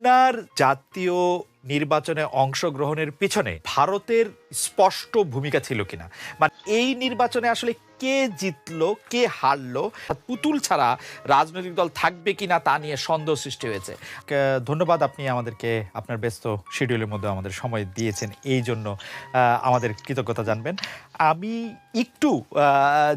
আপনার জাতীয় নির্বাচনে অংশগ্রহণের পিছনে ভারতের স্পষ্ট ভূমিকা ছিল কিনা? মানে এই নির্বাচনে আসলে কে জিতলো, কে হারলো, পুতুল ছাড়া রাজনৈতিক দল থাকবে কিনা তা নিয়ে সন্দেহ সৃষ্টি হয়েছে। ক- ধন্যবাদ আপনি আমাদেরকে আপনার ব্যস্ত শিডিউলের মধ্যে আমাদের সময় দিয়েছেন এই জন্য আমাদের কৃতজ্ঞতা জানবেন। আমি একটু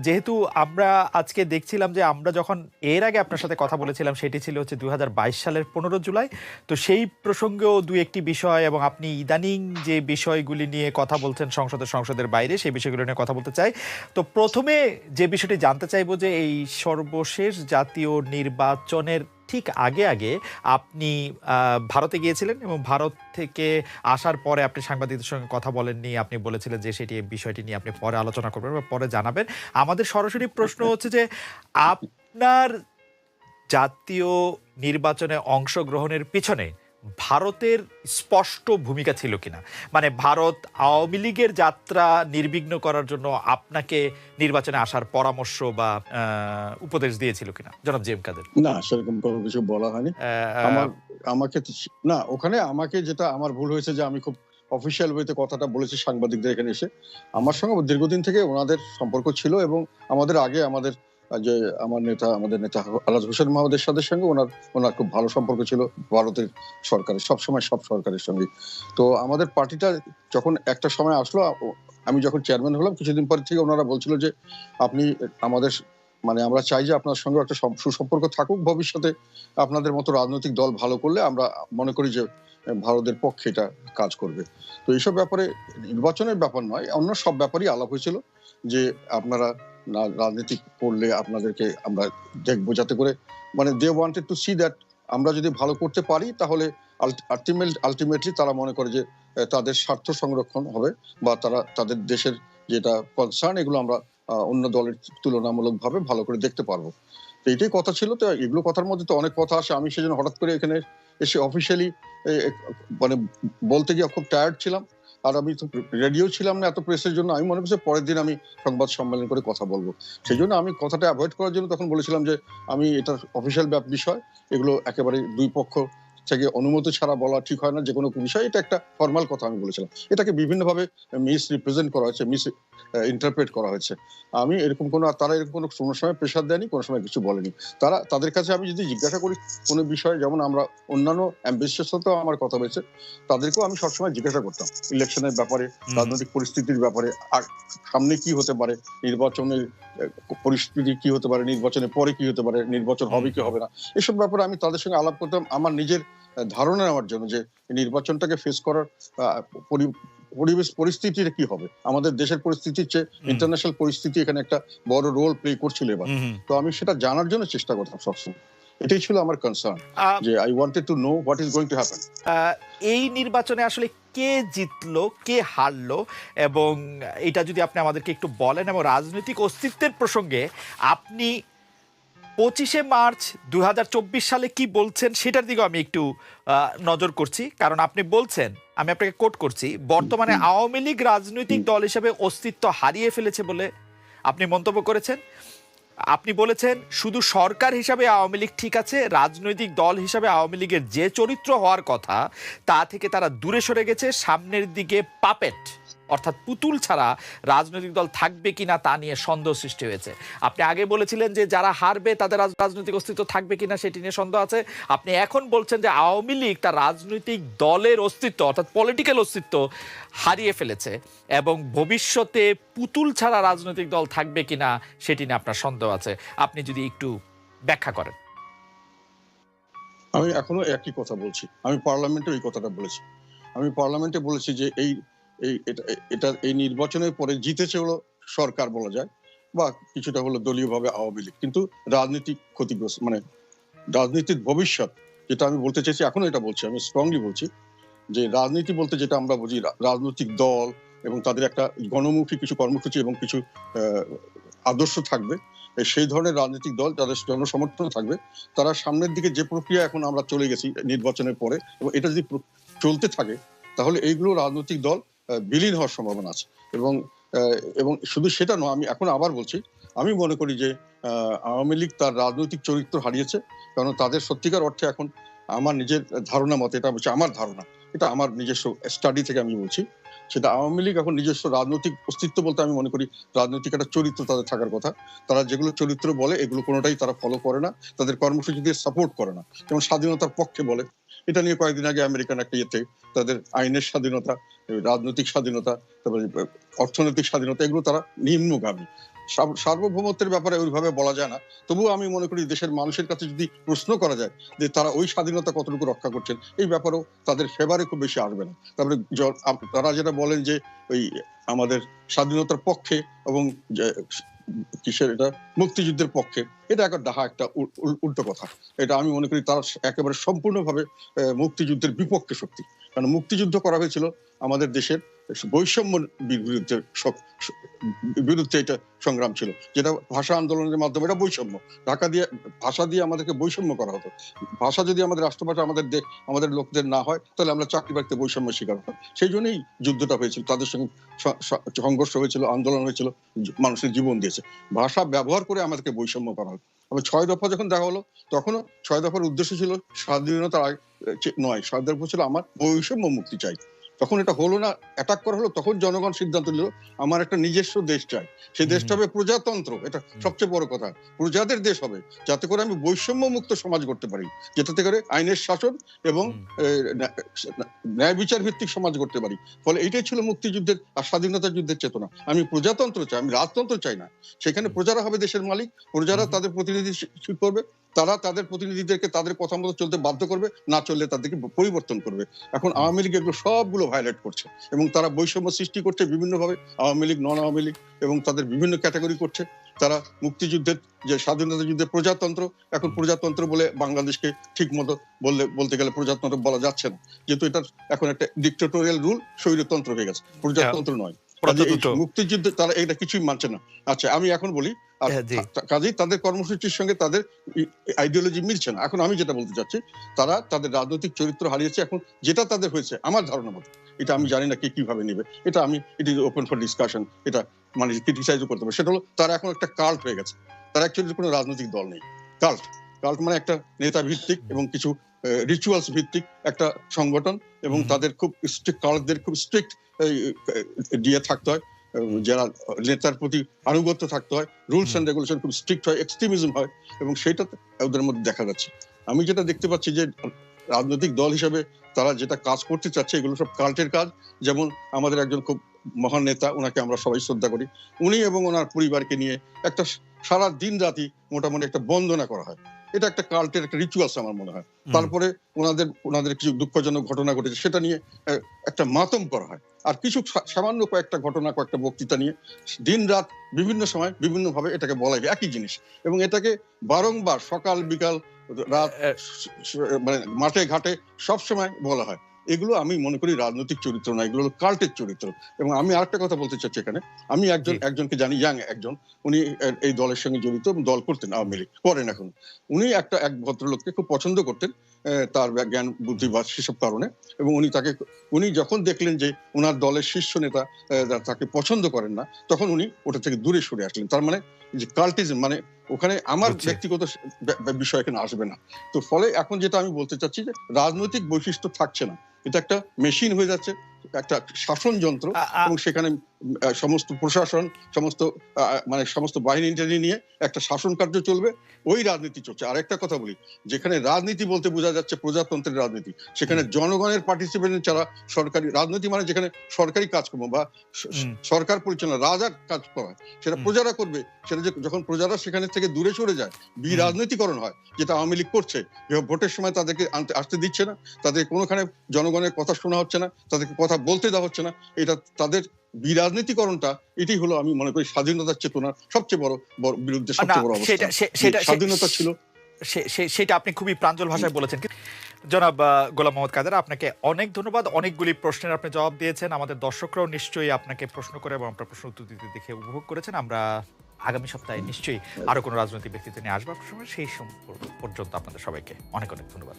যেহেতু আমরা আজকে দেখছিলাম যে আমরা যখন এর আগে আপনার সাথে কথা বলেছিলাম, সেটি ছিল হচ্ছে দু হাজার বাইশ সালের পনেরো জুলাই। তো সেই প্রসঙ্গেও দু একটি বিষয় এবং আপনি ইদানিং যে বিষয়গুলি নিয়ে কথা বলছেন সংসদের সংসদের বাইরে, সেই বিষয়গুলো নিয়ে কথা বলতে চাই। তো প্রথমে যে বিষয়টি জানতে চাইব যে এই সর্বশেষ জাতীয় নির্বাচনের ঠিক আগে আগে আপনি ভারতে গিয়েছিলেন এবং ভারত থেকে আসার পরে আপনি সাংবাদিকদের সঙ্গে কথা বলেননি। আপনি বলেছিলেন যে সেটি এই বিষয়টি নিয়ে আপনি পরে আলোচনা করবেন বা পরে জানাবেন। আমাদের সরাসরি প্রশ্ন হচ্ছে যে আপনার জাতীয় নির্বাচনে অংশগ্রহণের পিছনে ভারতের স্পষ্ট ভূমিকা ছিল কিনা? মানে ভারত আওয়ামী লীগের যাত্রা নির্বিঘ্ন করার জন্য আপনাকে নির্বাচনে আসার পরামর্শ বা উপদেশ দিয়েছিল কিনা? জনাব জেম কাদের। না সেরকম কোনো কিছু বলা হয়নি। আমার আমাকে না ওখানে আমাকে যেটা আমার ভুল হয়েছে যে আমি খুব অফিসিয়াল ওয়েতে কথাটা বলেছি সাংবাদিকদের এখানে এসে আমার সঙ্গে দীর্ঘদিন থেকে ওনাদের সম্পর্ক ছিল এবং আমাদের আগে আমাদের যে আমার নেতা, আমাদের নেতা আলাজ হোসেন মাহমুদের সাথে সঙ্গে ওনার ওনার খুব ভালো সম্পর্ক ছিল ভারতের সরকারের, সব সময় সব সরকারের সঙ্গে। তো আমাদের পার্টিটা যখন একটা সময় আসলো, আমি যখন চেয়ারম্যান হলাম, কিছুদিন পর থেকে ওনারা বলছিল যে, আপনি আমাদের মানে আমরা চাই যে আপনার সঙ্গে একটা সুসম্পর্ক থাকুক, ভবিষ্যতে আপনাদের মতো রাজনৈতিক দল ভালো করলে আমরা মনে করি যে, ভারতের পক্ষে এটা কাজ করবে। তো এইসব ব্যাপারে নির্বাচনের ব্যাপার নয়, অন্য সব ব্যাপারই আলাপ হয়েছিল যে, আপনারা না- রাজনীতি করলে আপনাদেরকে আমরা দেখব যাতে করে মানে they wanted to see that আমরা যদি ভালো করতে পারি, তাহলে আলটিমেট আলটিমেটলি তারা মনে করে যে তাদের স্বার্থ সংরক্ষণ হবে বা তারা, তাদের দেশের যেটা কনসার্ন এগুলো আমরা অন্য দলের তুলনামূলকভাবে ভালো করে দেখতে পারব। তো এইটাই কথা ছিল। তো এগুলো কথার মধ্যে তো অনেক কথা আসে। আমি সেজন্য হঠাৎ করে এখানে এসে অফিসিয়ালি মানে বলতে গিয়ে খুব টায়ার্ড ছিলাম। আর আমি তো রেডিও ছিলাম না এত প্রেসের জন্য। আমি মনে করছি পরের দিন আমি সংবাদ সম্মেলন করে কথা বলব। সেই জন্য আমি কথাটা অ্যাভয়েড করার জন্য তখন বলেছিলাম যে, আমি এটা অফিসিয়াল বিষয়, এগুলো একেবারে দুই পক্ষ থেকে অনুমতি ছাড়া বলা ঠিক হয় না যে কোনো বিষয়, এটা একটা ফর্মাল কথা আমি বলেছিলাম। এটাকে বিভিন্নভাবে মিস রিপ্রেজেন্ট করা হয়েছে মিস ইন্টারপ্রেট করা হয়েছে। আমি এরকম কোনো আর তারা এরকম কোনো কোনো সময় প্রেশার দেয়নি কোনো সময় কিছু বলেনি। তারা তাদের কাছে আমি যদি জিজ্ঞাসা করি কোনো বিষয়ে যেমন আমরা অন্যান্য অ্যাম্বিসিয়ার সাথেও আমার কথা হয়েছে তাদেরকেও আমি সবসময় জিজ্ঞাসা করতাম ইলেকশনের ব্যাপারে রাজনৈতিক পরিস্থিতির ব্যাপারে আর সামনে কি হতে পারে নির্বাচনের পরিস্থিতি কি হতে পারে নির্বাচনের পরে কি হতে পারে নির্বাচন হবে কি হবে না এসব ব্যাপারে আমি তাদের সঙ্গে আলাপ করতাম। আমার নিজের ধারণা নেওয়ার জন্য যে নির্বাচনটাকে ফেস করার পরিবেশ পরিস্থিতিটা কি হবে? আমাদের দেশের পরিস্থিতির চেয়ে ইন্টারন্যাশনাল পরিস্থিতি এখানে একটা বড় রোল প্লে করছিল এবার। তো আমি সেটা জানার জন্য চেষ্টা করতাম সবসময়। এটাই ছিল আমার কনসার্ন যে I wanted to know what is going to happen এই নির্বাচনে আসলে কে জিতলো কে হারলো এবং এটা যদি আপনি আমাদেরকে একটু বলেন এবং রাজনৈতিক অস্তিত্বের প্রসঙ্গে আপনি পঁচিশে মার্চ দু হাজার চব্বিশ সালে কি বলছেন সেটার দিকেও আমি একটু নজর করছি। কারণ আপনি বলছেন আমি আপনাকে কোট করছি, বর্তমানে আওয়ামী লীগ রাজনৈতিক দল হিসেবে অস্তিত্ব হারিয়ে ফেলেছে বলে আপনি মন্তব্য করেছেন। আপনি বলেছেন, শুধু সরকার হিসাবে আওয়ামী লীগ ঠিক আছে, রাজনৈতিক দল হিসাবে আওয়ামী লীগের যে চরিত্র হওয়ার কথা, তা থেকে তারা দূরে সরে গেছে, সামনের দিকে পাপেট অর্থাৎ পুতুল ছাড়া রাজনৈতিক দল থাকবে কিনা তা নিয়ে সন্দেহ সৃষ্টি হয়েছে। আপনি আগে বলেছিলেন যে যারা হারবে তাদের রাজনৈতিক অস্তিত্ব থাকবে কিনা সেটি নিয়ে সন্দেহ আছে। আপনি এখন বলছেন যে আওয়ামী লীগ তার রাজনৈতিক দলের অস্তিত্ব অর্থাৎ পলিটিক্যাল অস্তিত্ব হারিয়ে ফেলেছে এবং ভবিষ্যতে পুতুল ছাড়া রাজনৈতিক দল থাকবে কিনা সেটি নিয়ে আপনার সন্দেহ আছে। আপনি যদি একটু ব্যাখ্যা করেন। আমি এখনও একই কথা বলছি। আমি পার্লামেন্টে ওই কথাটা বলেছি। আমি পার্লামেন্টে বলেছি যে এই এই, এটা- এই নির্বাচনের পরে জিতেছে হলো সরকার বলা যায়, বা কিছুটা হলো দলীয়ভাবে আওয়ামী লীগ। কিন্তু রাজনীতি ক্ষতিগ্রস্ত মানে রাজনীতির ভবিষ্যৎ, যেটা আমি বলতে চাইছি, এখনও এটা বলছি, আমি স্ট্রংলি বলছি, যে রাজনীতি বলতে যেটা আমরা বুঝি রাজনৈতিক দল এবং তাদের একটা গণমুখী কিছু কর্মসূচি এবং কিছু আদর্শ থাকবে সেই ধরনের রাজনৈতিক দল যাদের জনসমর্থন থাকবে। তারা সামনের দিকে যে প্রক্রিয়া এখন আমরা চলে গেছি নির্বাচনের পরে, এবং এটা যদি চলতে থাকে, তাহলে এইগুলো রাজনৈতিক দল বিলীন হওয়ার সম্ভাবনা আছে। এবং এবং শুধু সেটা নয়, আমি এখন আবার বলছি, আমি মনে করি যে আওয়ামী লীগ তার রাজনৈতিক চরিত্র হারিয়েছে, কারণ তাদের সত্যিকার অর্থে এখন আমার নিজের ধারণা মতে, এটা হচ্ছে আমার ধারণা, এটা আমার নিজস্ব স্টাডি থেকে আমি বলছি, সেটা আওয়ামী লীগ এখন নিজস্ব রাজনৈতিক অস্তিত্ব বলতে আমি মনে করি রাজনৈতিক একটা চরিত্র তাদের থাকার কথা। তারা যেগুলো চরিত্র বলে, এগুলো কোনোটাই তারা ফলো করে না, তাদের কর্মসূচি দিয়ে সাপোর্ট করে না। যেমন স্বাধীনতার পক্ষে বলে এটা নিয়ে কয়েকদিন আগে আমেরিকান একটা ইয়েতে তাদের আইনের স্বাধীনতা, রাজনৈতিক স্বাধীনতা, তারপরে অর্থনৈতিক স্বাধীনতা, এগুলো তারা নিম্নগামী। সার্বভৌমত্বের ব্যাপারে ওইভাবে বলা যায় না। তবুও আমি মনে করি দেশের মানুষের কাছে যদি প্রশ্ন করা যায় যে তারা ওই স্বাধীনতা কতটুকু রক্ষা করছেন, এই ব্যাপারেও তাদের ফেভারে খুব বেশি আসবে না। তারপরে তারা যেটা বলেন যে ওই আমাদের স্বাধীনতার পক্ষে এবং কিসের এটা? মুক্তিযুদ্ধের পক্ষে। এটা একটা ডাহা, একটা উল- উল- উল্টো কথা। এটা আমি মনে করি তারা একেবারে সম্পূর্ণভাবে মুক্তিযুদ্ধের বিপক্ষে শক্তি। কারণ মুক্তিযুদ্ধ করা হয়েছিল আমাদের দেশের বৈষম্য বিরুদ্ধে বিরুদ্ধে এটা সংগ্রাম ছিল। যেটা ভাষা আন্দোলনের মাধ্যমে এটা বৈষম্য। ঢাকা দিয়ে, ভাষা দিয়ে আমাদেরকে বৈষম্য করা হতো। ভাষা যদি আমাদের রাষ্ট্রভাষা আমাদের আমাদের লোকদের না হয়, তাহলে আমরা চাকরি বাকরিতে বৈষম্য শিকার হতাম। সেই জন্যই যুদ্ধটা হয়েছিল। তাদের সঙ্গে সংঘর্ষ হয়েছিল, আন্দোলন হয়েছিল মানুষের জীবন দিয়েছে। ভাষা ব্যবহার করে আমাদেরকে বৈষম্য করা হতো। আবার ছয় দফা যখন দেখা হলো, তখনও ছয় দফার উদ্দেশ্য ছিল স্বাধীনতার নয় ছয় ছিল আমার বৈষম্য মুক্তি চাই। তখন এটা হলো না অ্যাটাক করা হলো তখন জনগণ সিদ্ধান্ত নিল আমার একটা নিজস্ব দেশ চাই। সেই দেশটা হবে প্রজাতন্ত্র এটা সবচেয়ে বড় কথা। প্রজাদের দেশ হবে যাতে করে আমি বৈষম্য মুক্ত সমাজ করতে পারি যেটাতে করে আইনের শাসন এবং ন্যায় বিচার ভিত্তিক সমাজ করতে পারি। ফলে এটাই ছিল মুক্তিযুদ্ধের আর স্বাধীনতা যুদ্ধের চেতনা। আমি প্রজাতন্ত্র চাই আমি রাজতন্ত্র চাই না। সেখানে প্রজারা হবে দেশের মালিক প্রজারা তাদের প্রতিনিধি করবে। তারা তাদের প্রতিনিধিদেরকে তাদের কথা মতো চলতে বাধ্য করবে না চললে তাদেরকে পরিবর্তন করবে। এখন আওয়ামী লীগ এগুলো সবগুলো ভায়োলেট করছে এবং তারা বৈষম্য সৃষ্টি করছে বিভিন্নভাবে আওয়ামী লীগ নন আওয়ামী লীগ এবং তাদের বিভিন্ন ক্যাটাগরি করছে। তারা মুক্তিযুদ্ধের যে স্বাধীনতা যুদ্ধের প্রজাতন্ত্র এখন প্রজাতন্ত্র বলে বাংলাদেশকে ঠিক মতো বললে বলতে গেলে প্রজাতন্ত্র বলা যাচ্ছে না। যেহেতু এটা এখন একটা ডিক্টেটোরিয়াল রুল স্বৈরতন্ত্র হয়ে গেছে। প্রজাতন্ত্র নয়। মুক্তিযুদ্ধে তারা এটা কিছুই মানছে না। আচ্ছা আমি এখন বলি হ্যাঁ, কাজেই তাদের কর্মসূচির সঙ্গে তাদের আইডিওলজি মিলছে না। এখন আমি যেটা বলতে চাচ্ছি তারা তাদের রাজনৈতিক চরিত্র হারিয়েছে এখন যেটা তাদের হয়েছে আমার ধারণা মতো। এটা আমি জানি না কে কীভাবে নেবে। এটা আমি it is open for discussion এটা মানে ক্রিটিসাইজও করতে পারে। সেটা হলো তারা এখন একটা কাল্ট হয়ে গেছে। তারা অ্যাকচুয়ালি কোনো রাজনৈতিক দল নেই। কাল্ট কাল্ট মানে একটা নেতা ভিত্তিক এবং কিছু রিচুয়ালস ভিত্তিক একটা সংগঠন। এবং তাদের খুব স্ট্রিক্ট কাল্টদের খুব স্ট্রিক্ট দিয়ে থাকতে হয়। যারা নেতার প্রতি আনুগত্য থাকতে হয় রুলস। অ্যান্ড রেগুলেশন খুব স্ট্রিক্ট হয় এক্সট্রিমিজম হয় এবং সেটা ওদের মধ্যে দেখা যাচ্ছে। আমি যেটা দেখতে পাচ্ছি যে রাজনৈতিক দল হিসেবে তারা যেটা কাজ করতে চাচ্ছে এগুলো সব কাল্টের কাজ। যেমন আমাদের একজন খুব মহান নেতা ওনাকে আমরা সবাই শ্রদ্ধা করি। উনি এবং ওনার পরিবারকে নিয়ে একটা সারা দিন রাতি মোটামুটি একটা বন্দনা করা হয়। এটা একটা কাল্টের একটা রিচুয়ালস আমার মনে হয়। তারপরে ওনাদের ওনাদের কিছু দুঃখজনক ঘটনা ঘটেছে সেটা নিয়ে একটা মাতম করা হয়। আর কিছু সামান্য কয়েকটা ঘটনা কয়েকটা বক্তৃতা নিয়ে দিন রাত বিভিন্ন সময় বিভিন্নভাবে এটাকে বলা হয় একই জিনিস। এবং এটাকে বারংবার সকাল বিকাল রাত মানে মাঠে ঘাটে সব সময় বলা হয়। এগুলো আমি মনে করি রাজনৈতিক চরিত্র না এগুলো কাল্টের চরিত্র। এবং আমি আরেকটা কথা বলতে চাচ্ছি এখানে। আমি একজন একজনকে জানি ইয়াং একজন উনি এই দলের সঙ্গে জড়িত দল করতেন আওয়ামী লীগ করেন এখন। উনি একটা এক ভদ্রলোককে খুব পছন্দ করতেন তার জ্ঞান বুদ্ধি বা সেসব কারণে। এবং উনি তাকে উনি যখন দেখলেন যে ওনার দলের শীর্ষ নেতা তাকে পছন্দ করেন না তখন উনি ওটা থেকে দূরে সরে আসলেন। তার মানে যে কাল্টিজম মানে ওখানে আমার ব্যক্তিগত বে- বে- বিষয় এখানে আসবে না। তো ফলে এখন যেটা আমি বলতে চাচ্ছি যে রাজনৈতিক বৈশিষ্ট্য থাকছে না। এটা একটা মেশিন হয়ে যাচ্ছে। একটা শাসন যন্ত্র এবং সেখানে সমস্ত প্রশাসন সমস্ত মানে সমস্ত বাহিনী টাহিনী নিয়ে একটা শাসন কার্য চলবে। ওই রাজনীতি চলছে। আর একটা কথা বলি যেখানে রাজনীতি বলতে বোঝা যাচ্ছে প্রজাতন্ত্রের রাজনীতি সেখানে জনগণের পার্টিসিপেশন ছাড়া সরকারি রাজনীতি মানে যেখানে সরকারি কাজকর্ম বা সরকার পরিচালনা রাজার কাজ করা হয় সেটা প্রজারা করবে। সেটা যখন প্রজারা সেখানে থেকে দূরে সরে যায় বি। রাজনীতিকরণ হয় যেটা আওয়ামী লীগ করছে যে ভোটের সময় তাদেরকে আনতে আসতে দিচ্ছে না তাদের কোনোখানে জনগণের কথা শোনা হচ্ছে না তাদেরকে কথা বলতে দেওয়া হচ্ছে না এটা তাদের বিরাজনীতিকরণটা এটি হলো আমি মনে করি স্বাধীনতার চেতনার সবচেয়ে বড় বিরুদ্ধে সবচেয়ে বড় অবস্থা স্বাধীনতা ছিল। সেটা আপনি খুবই প্রাঞ্জল ভাষায় বলেছেন। জনাব গোলাম মোহাম্মদ কাদের আপনাকে অনেক ধন্যবাদ। অনেকগুলি প্রশ্নের আপনি জবাব দিয়েছেন। আমাদের দর্শকরাও নিশ্চয়ই আপনাকে প্রশ্ন করে এবং আপনার প্রশ্ন উত্তর দিতে দেখে উপভোগ করেছেন। আমরা আগামী সপ্তাহে নিশ্চয়ই আরও কোনো রাজনৈতিক ব্যক্তিত্ব নিয়ে আসব। আপনার সময় সেই সম্পর্ক পর্যন্ত আপনাদের সবাইকে অনেক অনেক ধন্যবাদ।